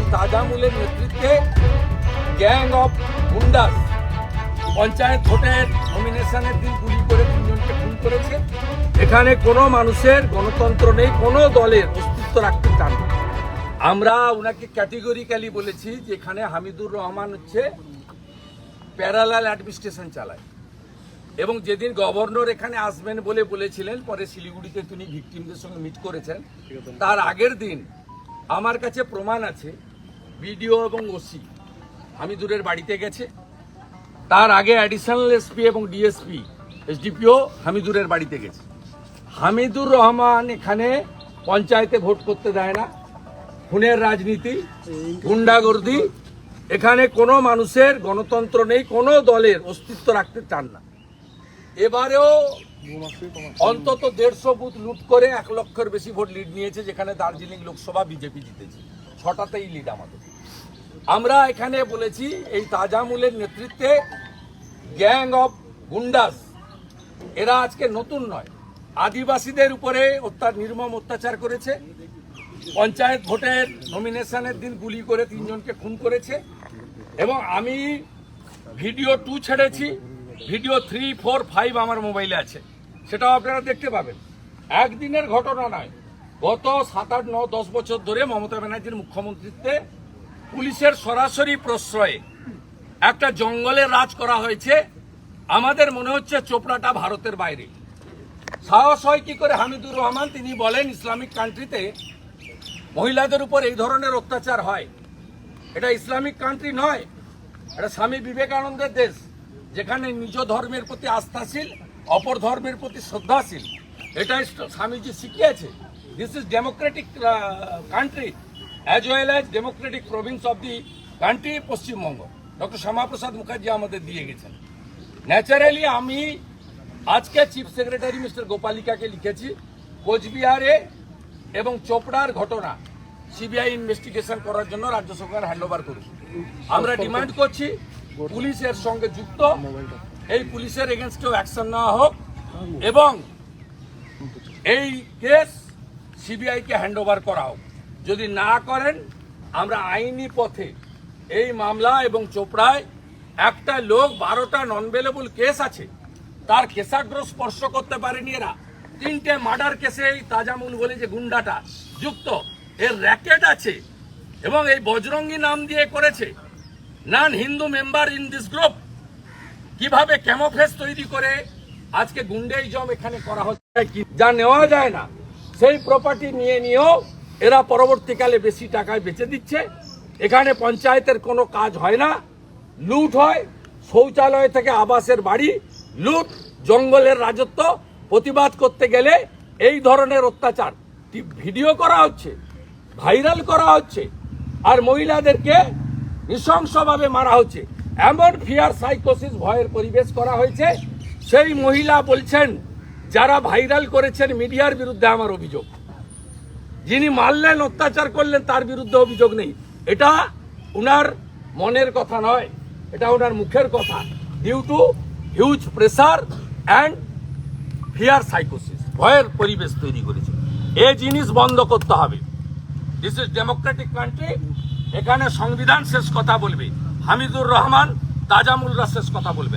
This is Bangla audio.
এই তাজামুলের নেতৃত্বে গ্যাং অফ গুন্ডাস পঞ্চায়েত ভোটের নমিনেশনের দিন গুলি করে তিনজনকে খুন করেছে। এখানে কোনো মানুষের গণতন্ত্র নেই, কোনো দলের অস্তিত্ব রাখতে চান আমরা ওনাকে ক্যাটেগরিক্যালি বলেছি যে এখানে হামিদুর রহমান হচ্ছে প্যারালাল অ্যাডমিনিস্ট্রেশন চালায়। এবং যেদিন গভর্নর এখানে আসবেন বলে বলেছিলেন, পরে শিলিগুড়িতে তিনি ভিকটিমদের সঙ্গে মিট করেছেন। তার আগের দিন আমার কাছে প্রমাণ আছে বিডিও এবং ওসি। হামিদুরের বাড়িতে গেছে। তার আগে অ্যাডিশনাল এসপি এবং ডিএসপি এসডিপিও হামিদুরের বাড়িতে গেছে। হামিদুর রহমান এখানে পঞ্চায়েতে ভোট করতে দেয় না। খুনের রাজনীতি, গুন্ডাগর্দি, এখানে কোনো মানুষের গণতন্ত্র নেই, কোনো দলের অস্তিত্ব রাখতে চান না। এবারেও অন্তত দেড়শো বুথ লুট করে এক লক্ষের বেশি ভোট লিড নিয়েছে, যেখানে দার্জিলিং লোকসভা বিজেপি জিতেছে। ছটাতেই লিড আমাদের। আমরা এখানে বলেছি এই তাজামুলের নেতৃত্বে গ্যাং অফ গুন্ডাস। এরা আজকে নতুন নয়। আদিবাসীদের উপরে অত্যাচার, নির্মম অত্যাচার করেছে। পঞ্চায়েত ভোটের নমিনেশনের দিন গুলি করে তিনজনকে খুন করেছে। এবং আমি ভিডিও টু ছেড়েছি। ভিডিও থ্রি, ফোর, ফাইভ আমার মোবাইলে আছে। সেটাও আপনারা দেখতে পাবেন। একদিনের ঘটনা নয়। গত সাত, আট, ন, দশ বছর ধরে মমতা ব্যানার্জির মুখ্যমন্ত্রীত্বে পুলিশের সরাসরি প্রশ্রয়ে একটা জঙ্গলে রাজ করা হয়েছে। আমাদের মনে হচ্ছে চোপড়াটা ভারতের বাইরে। সাহস হয় কি করে হামিদুর রহমান? তিনি বলেন, ইসলামিক কান্ট্রিতে মহিলাদের উপর এই ধরনের অত্যাচার হয়। এটা ইসলামিক কান্ট্রি নয়, এটা স্বামী বিবেকানন্দের দেশ, যেখানে নিজ ধর্মের প্রতি আস্থাশীল, অপর ধর্মের প্রতি শ্রদ্ধাশীল। এটাই স্বামীজি শিখিয়েছে। This is democratic country as well as democratic Province of the country Paschimbanga doctor Shyamaprasad Mukherjee আমাদের দিয়ে গেছেন। ন্যাচারালি আমি আজকে চিফ সেক্রেটারি মিস্টার গোপালিকাকে লিখেছি, কোচবিহারে এবং চোপড়ার ঘটনা সিবিআই ইনভেস্টিগেশন করার জন্য রাজ্য সরকার হ্যান্ড ওভার করুন আমরা ডিমান্ড করছি পুলিশের সঙ্গে যুক্ত, এই পুলিশের এগেনস্টেও অ্যাকশন নেওয়া হোক এবং এই কেস সিবিআইকে হ্যান্ড ওভার করা হোক। যদি না করেন, আমরা আইনি পথে এই মামলা এবং চোপড়ায় একটা লোক বারোটা নন বেলেবল কেস আছে, তার কেশাগ্র স্পর্শ করতে পারেনি এরা। তিনটে মার্ডার কেসে এই তাজামুল বলে যে গুন্ডাটা যুক্ত। এর র্যাকেট আছে এবং এই বজরঙ্গি নাম দিয়ে করেছে। None Hindu member in this group কীভাবে ক্যামোফ্লেজ তৈরি করে আজকে গুন্ডেইজম এখানে করা হচ্ছে যা নেওয়া যায় না। সেই প্রপার্টি নিয়ে নিয়েও এরা পরবর্তীকালে বেশি টাকায় বেচে দিচ্ছে। এখানে পঞ্চায়েতের কোনো কাজ হয় না। লুট হয়। শৌচালয় থেকে আবাসের বাড়ি, লুট, জঙ্গলের রাজত্ব, প্রতিবাদ করতে গেলে এই ধরনের অত্যাচার। ভিডিও করা হচ্ছে, ভাইরাল করা হচ্ছে, আর মহিলাদেরকে নৃশংসভাবে মারা হচ্ছে। এমন ফিয়ার সাইকোসিস ভয়ের পরিবেশ করা হয়েছে। সেই মহিলা বলছেন, যারা ভাইরাল করেছেন মিডিয়ার বিরুদ্ধে আমার অভিযোগ। যিনি মারলেন, অত্যাচার করলেন, তার বিরুদ্ধে অভিযোগ নেই। এটা উনার মনের কথা নয়, এটা ওনার মুখের কথা। Due to huge pressure and fear সাইকোসিস ভয়ের পরিবেশ তৈরি করেছে। এ জিনিস বন্ধ করতে হবে। দিস ইজ ডেমোক্রেটিক কান্ট্রি এখানে সংবিধান শেষ কথা বলবে। হামিদুর রহমান, তাজামুলরা শেষ কথা বলবে।